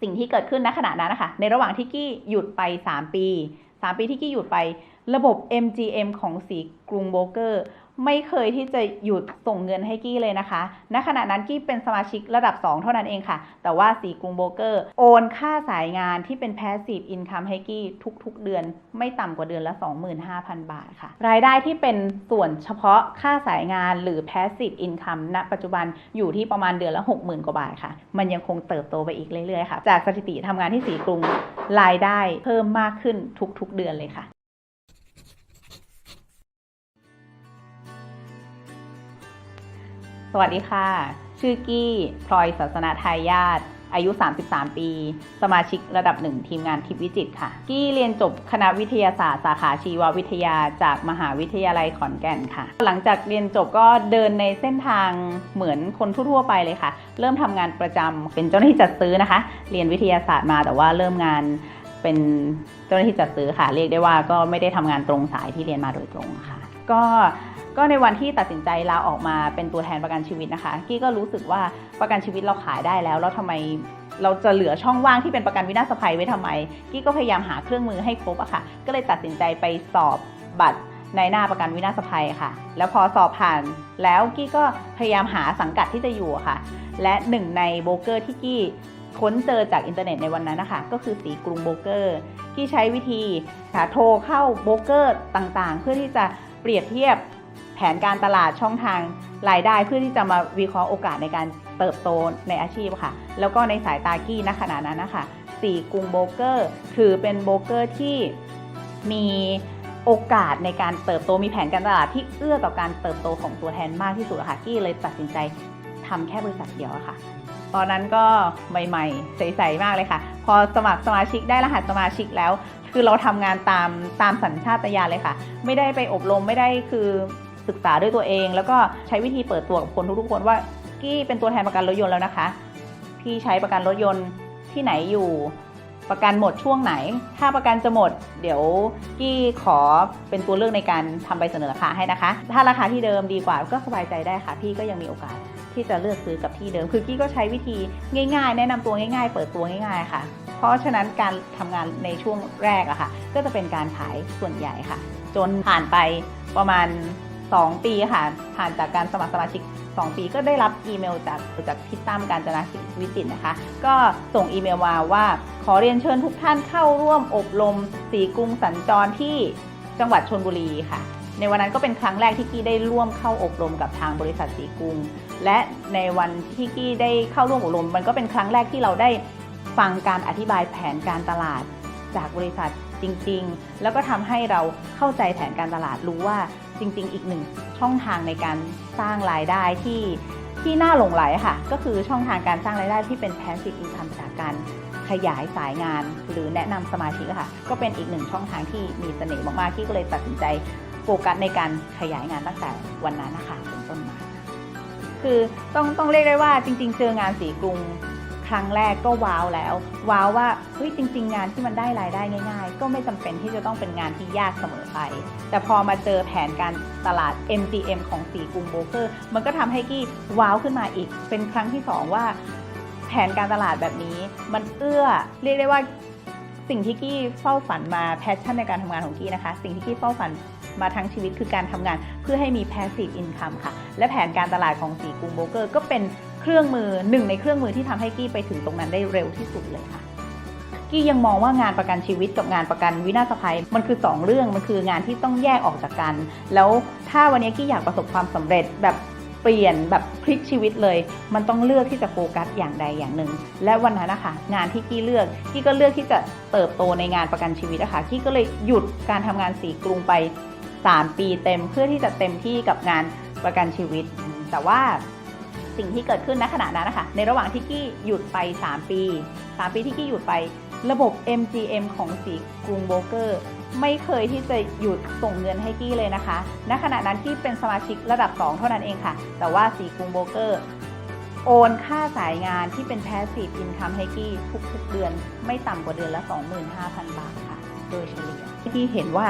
สิ่งที่เกิดขึ้นณขณะนั้นนะคะ ในระหว่างที่กี้หยุดไป 3 ปี 3 ปีที่กี้หยุดไประบบ MGM ของสีกรุงโบรเกอร์ ไม่เคยที่จะหยุดส่งเงินให้กี้เลยนะคะ ณ ขณะนั้นกี้เป็นสมาชิกระดับ 2 เท่านั้นเองค่ะ แต่ว่าสีกรุงโบเกอร์ โอนค่าสายงานที่เป็น Passive Income ให้กี้ทุกๆ เดือน ไม่ต่ำกว่าเดือนละ 25,000 บาทค่ะ รายได้ที่เป็นส่วนเฉพาะค่าสายงานหรือ Passive Income ณปัจจุบันอยู่ที่ประมาณเดือนละ 60,000 กว่าบาทค่ะ มันยังคงเติบโตไปอีกเรื่อยๆค่ะ จากสถิติทำงานที่สีกรุงรายได้เพิ่มมากขึ้นทุกๆ เดือนเลยค่ะ วัสดีค่ะ ชื่อกี้พลอยศาสนาทายาทอายุ 33 ปี สมาชิกระดับหนึ่งทีมงานทิพวิจิตค่ะ กี้เรียนจบคณะวิทยาศาสตร์สาขาชีววิทยาจากมหาวิทยาลัยขอนแก่นค่ะ หลังจากเรียนจบก็เดินในเส้นทางเหมือนคนทั่วไปเลยค่ะ เริ่มทำงานประจำเป็นเจ้าหน้าที่จัดซื้อนะคะ เรียนวิทยาศาสตร์มาแต่ว่าเริ่มงานเป็นเจ้าหน้าที่จัดซื้อค่ะ เรียกได้ว่าก็ไม่ได้ทำงานตรงสายที่เรียนมาโดยตรงค่ะ ก็ ก็ในวันที่ตัดสินใจลาออกมาเป็นตัวแทนประกันชีวิตนะคะ กี้ก็รู้สึกว่าประกันชีวิตเราขายได้แล้วแล้วทำไมเราจะเหลือช่องว่างที่เป็นประกันวินาศภัยไว้ทำไม กี้ก็พยายามหาเครื่องมือให้ครบอะค่ะ ก็เลยตัดสินใจไปสอบบัตรในหน้าประกันวินาศภัยค่ะ แล้วพอสอบผ่านแล้วกี้ก็พยายามหาสังกัดที่จะอยู่อะค่ะ และหนึ่งในโบรกเกอร์ที่กี้ค้นเจอจากอินเทอร์เน็ตในวันนั้นนะคะ ก็คือสีกรุงโบรกเกอร์ที่ใช้วิธีโทรเข้าโบรกเกอร์ต่างๆ เพื่อที่จะเปรียบเทียบ แผนการตลาดช่องทางรายได้เพื่อที่จะมาวิเคราะห์โอกาสในการเติบโตในอาชีพค่ะ แล้วก็ในสายตากี้ณขณะนั้นนะคะสีกรุงโบรกเกอร์ ถือเป็นโบรกเกอร์ที่มีโอกาสในการเติบโตมีแผนการตลาดที่เอื้อต่อการเติบโตของตัวแทนมากที่สุดค่ะกี้เลยตัดสินใจทำแค่บริษัทเดียวค่ะ ตอนนั้นก็ใหม่ๆ ใสๆมากเลยค่ะ พอสมัครสมาชิกได้รหัสสมาชิกแล้ว คือเราทำงานตามตามสัญชาตญาณเลยค่ะ ไม่ได้ไปอบรมไม่ได้คือ ศึกษาด้วยตัวเอง แล้วก็ใช้วิธีเปิดตัวกับคนทุกๆคนว่ากี้เป็นตัวแทนประกันรถยนต์แล้วนะคะ พี่ใช้ประกันรถยนต์ที่ไหนอยู่ประกันหมดช่วงไหน ถ้าประกันจะหมด เดี๋ยวกี้ขอเป็นตัวเลือกในการทำใบเสนอราคาให้นะคะ ถ้าราคาที่เดิมดีกว่าก็สบายใจได้ค่ะ พี่ก็ยังมีโอกาสที่จะเลือกซื้อกับที่เดิม คือกี้ก็ใช้วิธีง่าย ๆ แนะนำตัวง่ายๆ เปิดตัวง่าย ๆ ค่ะ เพราะฉะนั้นการทำงานในช่วงแรกอะค่ะ ก็จะเป็นการขายส่วนใหญ่ค่ะ จนผ่านไปประมาณ 2 ปีค่ะ ผ่านจากการสมัครสมาชิก 2 ปีก็ได้รับอีเมลจากจากพี่ตั้มการจนาวิจิตนะคะ ก็ส่งอีเมลมาว่า ขอเรียนเชิญทุกท่านเข้าร่วมอบรมสีกรุงสัญจรที่จังหวัดชนบุรีค่ะ ในวันนั้นก็เป็นครั้งแรกที่กี้ได้ร่วมเข้าอบรมกับทางบริษัทสีกรุง และในวันที่กี้ได้เข้าร่วมอบรม มันก็เป็นครั้งแรกที่เราได้ฟังการอธิบายแผนการตลาดจากบริษัทจริง ๆ แล้วก็ทำให้เราเข้าใจแผนการตลาดรู้ว่า จริง ๆ อีกหนึ่งช่องทางในการสร้างรายได้ที่ที่น่าหลงไหลค่ะ ก็คือช่องทางการสร้างรายได้ที่เป็น passive income จากการขยายสายงาน หรือแนะนำสมาชิกค่ะ ก็เป็นอีกหนึ่งช่องทางที่มีเสน่ห์มากๆที่ก็เลยตัดสินใจโฟกัสในการขยายงานตั้งแต่วันนั้นนะคะเป็นต้นมา คือต้องต้องเรียกได้ว่าจริง ๆ เจองานสีกรุง ครั้งแรกก็ว้าวแล้ว ว้าวว่าเฮ้ยจริง ๆ งานที่มันได้รายได้ง่าย ๆ ก็ไม่จำเป็นที่จะต้องเป็นงานที่ยากเสมอไป แต่พอมาเจอแผนการตลาด MGM ของสีกรุงโบรกเกอร์มันก็ทำให้กี้ว้าวขึ้นมาอีก เป็นครั้งที่สองว่า แผนการตลาดแบบนี้มันเอื้อเรียกได้ว่าสิ่งที่กี้เฝ้าฝันมาแพชชั่นในการทำงานของกี้นะคะ สิ่งที่กี้เฝ้าฝันมาทั้งชีวิตคือการทำงานเพื่อให้มี passive income ค่ะ และแผนการตลาดของสีกรุงโบเกอร์ ก็เป็น เครื่องมือหนึ่งในเครื่องมือที่ทำให้กี้ไปถึงตรงนั้นได้เร็วที่สุดเลยค่ะ กี้ยังมองว่างานประกันชีวิตกับงานประกันวินาศภัย มันคือ 2 เรื่องมันคืองานที่ต้องแยกออกจากกัน แล้วถ้าวันนี้กี้อยากประสบความสำเร็จแบบเปลี่ยนแบบพลิกชีวิตเลย มันต้องเลือกที่จะโฟกัสอย่างใดอย่างหนึ่ง และวันนั้นนะคะงานที่กี้เลือกกี้ก็เลือกที่จะเติบโตในงานประกันชีวิตนะคะกี้ก็เลยหยุดการทำงานสีกรุงไป 3 ปีเต็มเพื่อที่จะเต็มที่กับงานประกันชีวิต แต่ว่า สิ่งที่เกิดขึ้นณขณะนั้นนะคะในระหว่างที่กี้หยุดไป 3 ปี 3 ปีที่กี้หยุดไประบบ MGM ของสีกรุงโบรเกอร์ ไม่เคยที่จะหยุดส่งเงินให้กี้เลยนะคะ ณขณะนั้นกี้เป็นสมาชิกระดับ 2 เท่านั้นเองค่ะ แต่ว่าสีกรุงโบรเกอร์โอนค่าสายงานที่เป็น Passive Income ให้กี้ทุกๆเดือน ไม่ต่ำกว่าเดือนละ 25,000 บาทค่ะ โดยเฉลี่ยกี้เห็นว่า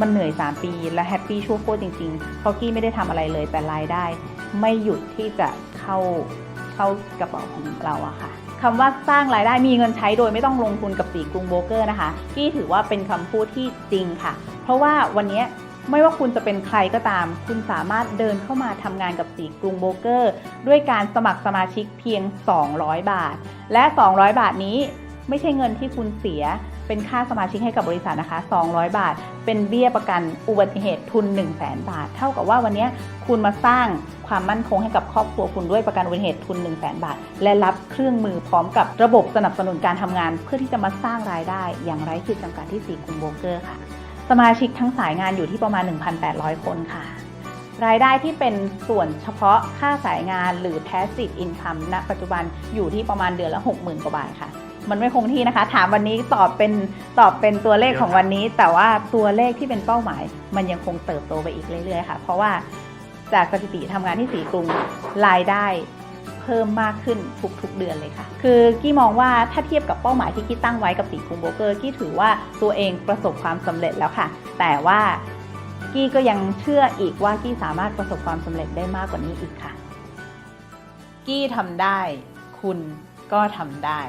มันเหนื่อย 3 ปีและแฮปปี้ชั่วโคตรจริงๆเพราะกี้ไม่ได้ทำอะไรเลยแต่รายได้ ไม่หยุดที่จะเข้าเข้ากระเป๋าของเราอะค่ะคำว่าสร้างรายได้มีเงินใช้โดยไม่ต้องลงทุนกับสีกรุงโบรกเกอร์นะคะกี้ถือว่าเป็นคำพูดที่จริงค่ะ เพราะว่าวันนี้ไม่ว่าคุณจะเป็นใครก็ตาม คุณสามารถเดินเข้ามาทำงานกับสีกรุงโบรกเกอร์ ด้วยการสมัครสมาชิกเพียง 200 บาท และ 200 บาทนี้ไม่ใช่เงินที่คุณเสีย เป็นค่าสมาชิกให้กับบริษัทนะคะ 200 บาท เป็นเบี้ยประกันอุบัติเหตุทุน 1 0 0 0 0แบาท เท่ากับว่าวันนี้คุณมาสร้างความมั่นคงให้กับครอบครัวคุณด้วยประกันอุบัติเหตุทุน 1 0 0 0 0แบาท และรับเครื่องมือพร้อมกับระบบสนับสนุนการทำงาน เพื่อที่จะมาสร้างรายได้ อย่างไร้ขีดจำกัดที่สีกรุงโบรกเกอร์ค่ะ สมาชิกทั้งสายงานอยู่ที่ประมาณ 1,800 คนค่ะรายได้ที่เป็นส่วนเฉพาะค่าสายงานหรือ passive income ณ ปัจจุบันอยู่ที่ประมาณเดือนละ 60,000 กว่าบาทค่ะ มันไม่คงที่นะคะ ถามวันนี้ตอบเป็นตอบเป็นตัวเลขของวันนี้ แต่ว่าตัวเลขที่เป็นเป้าหมาย มันยังคงเติบโตไปอีกเรื่อยๆค่ะ เพราะว่าจากสถิติทำงานที่สีกรุงรายได้เพิ่มมากขึ้นทุกๆเดือนเลยค่ะ คือกี้มองว่าถ้าเทียบกับเป้าหมายที่กี้ตั้งไว้กับสีกรุงโบเกอร์กี้ถือว่าตัวเองประสบความสำเร็จแล้วค่ะ แต่ว่ากี้ก็ยังเชื่ออีกว่ากี้สามารถประสบความสำเร็จได้มากกว่านี้อีกค่ะ กี้ทำได้ คุณก็ทำได้